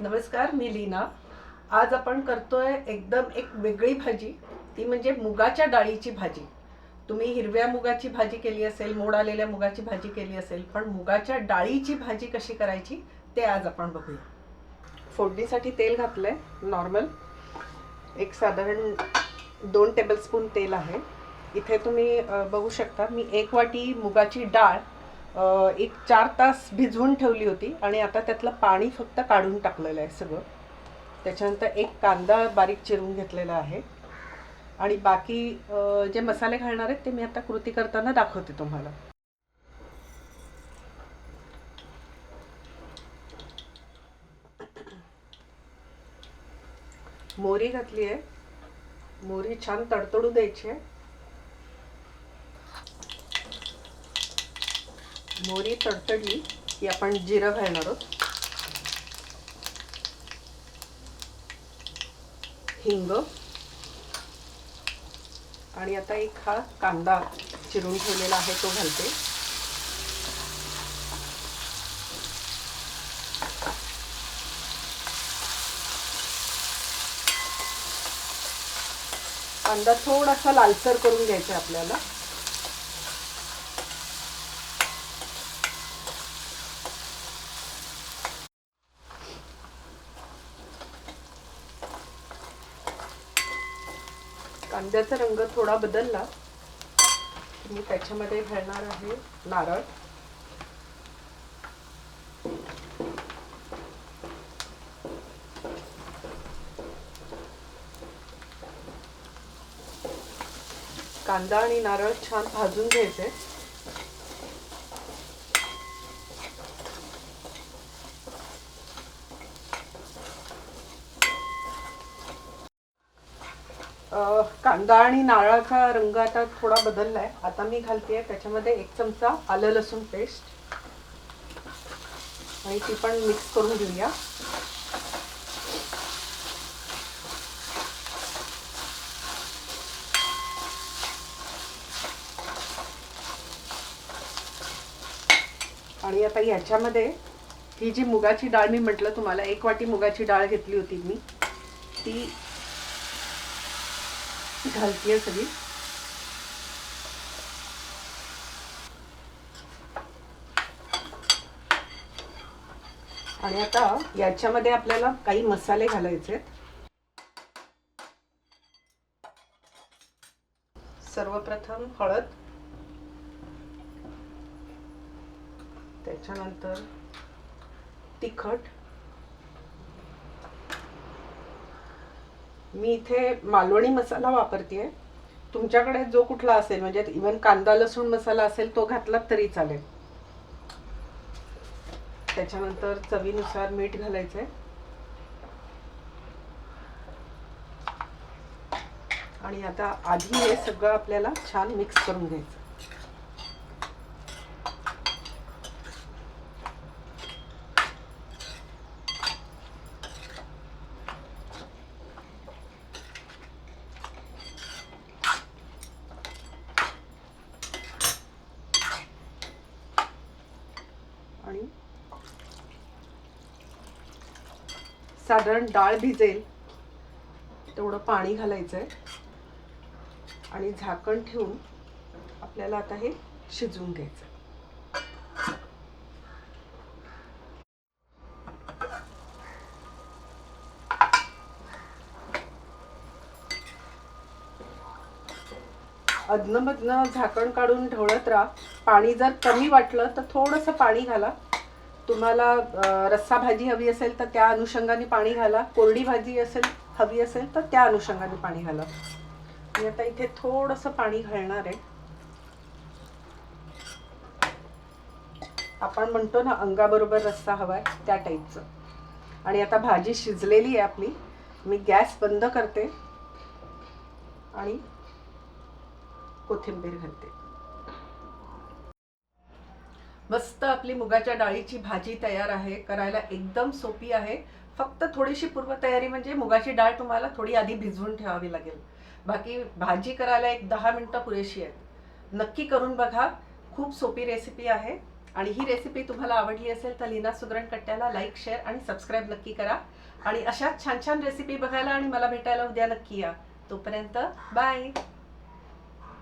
नमस्कार मी लीना. आज आपण करतोय एकदम एक वेगळी भाजी. ती म्हणजे मुगाच्या डाळीची भाजी. तुम्ही हिरव्या मुगाची भाजी केली असेल मोड आलेल्या मुगाची भाजी केली असेल पण मुगाच्या डाळीची भाजी कशी करायची ते आज आपण बघूया. फोडणीसाठी तेल घातलंय नॉर्मल. एक साधारण दोन टेबलस्पून तेल आहे. इथे तुम्ही बघू शकता मी एक वाटी मुगाची डाळ एक चार तास भिजवून ठेवली होती आणि आता त्यातलं पाणी फक्त काढून टाकलेलं आहे सगळं. त्याच्यानंतर एक कांदा बारीक चिरून घेतलेला आहे. आणि बाकी जे मसाले घालणार आहेत ते मी आता कृती करताना दाखवते तुम्हाला. मोरी घातली आहे. मोरी छान तडतडू द्यायची आहे. मोरी तडतडली की आपण जिरं घालणार आहोत. हिंग. आणि आता एक हा कांदा चिरून ठेवलेला आहे तो घालते. कांदा थोडासा लालसर करून घ्यायचा आहे आपल्याला. कांद्याचा रंग थोडा बदलला मी त्याच्यामध्ये घालणार आहे नारळ. कांदा आणि नारळ छान भाजून घ्यायचे. कांदा आणि नारळाचा रंग आता थोडा बदलला आहे आता मी घालते त्याच्यामध्ये एक चमचा आलं लसूण पेस्ट आणि ती पण मिक्स करून घेऊया. आणि आता ह्याच्यामध्ये ही जी मुगाची डाळ मी म्हटलं तुम्हाला एक वाटी मुगाची डाळ घेतली होती मी. ती घालतीये सगळी. आणि आता याच्यामध्ये आपल्याला काही मसाले घालायचे आहेत. सर्वप्रथम हळद. त्याच्यानंतर तिखट. मी इथे मालवणी मसाला वापरते तुमच्याकडे जो कुठला असेल म्हणजे इवन कांदा लसूण मसाला असेल तो घातला तरी चालेल. त्याच्यानंतर चवीनुसार मीठ घालायचंय. आणि आता आधी हे सगळं आपल्याला छान मिक्स करून घ्यायचं. आणि साधारण डाळ भिजेल तेवढं पाणी घालायचं आहे आणि झाकण ठेवून आपल्याला आता हे शिजवून घ्यायचं अधनमधनं झाकण काढून ढवळत राहा. पाणी जर कमी वाटलं तर थोडंसं पाणी घाला. तुम्हाला रस्सा भाजी हवी असेल तर त्या अनुषंगाने पाणी घाला. कोरडी भाजी असेल हवी असेल तर त्या अनुषंगाने पाणी घाला. मी आता इथे थोडंसं पाणी घालणार आहे. आपण म्हणतो ना अंगाबरोबर रस्सा हवाय त्या टाईपचं आणि आता भाजी शिजलेली आहे आपली. मी गॅस बंद करते. आणि कोथिंबीर घालते. मस्त आपली मुगाच्या डाळीची भाजी तयार आहे. करायला एकदम सोपी आहे. फक्त थोडीशी पूर्वतयारी म्हणजे मुगाची डाळ तुम्हाला थोडी आधी भिजवून ठेवावी लागेल. बाकी भाजी करायला एक दहा मिनटं पुरेशी आहेत. नक्की करून बघा. खूप सोपी रेसिपी आहे. आणि ही रेसिपी तुम्हाला आवडली असेल तर लीना सुगरण कट्ट्याला लाईक शेअर आणि सबस्क्राईब नक्की करा. आणि अशाच छान छान रेसिपी बघायला आणि मला भेटायला उद्या नक्की या. तोपर्यंत बाय.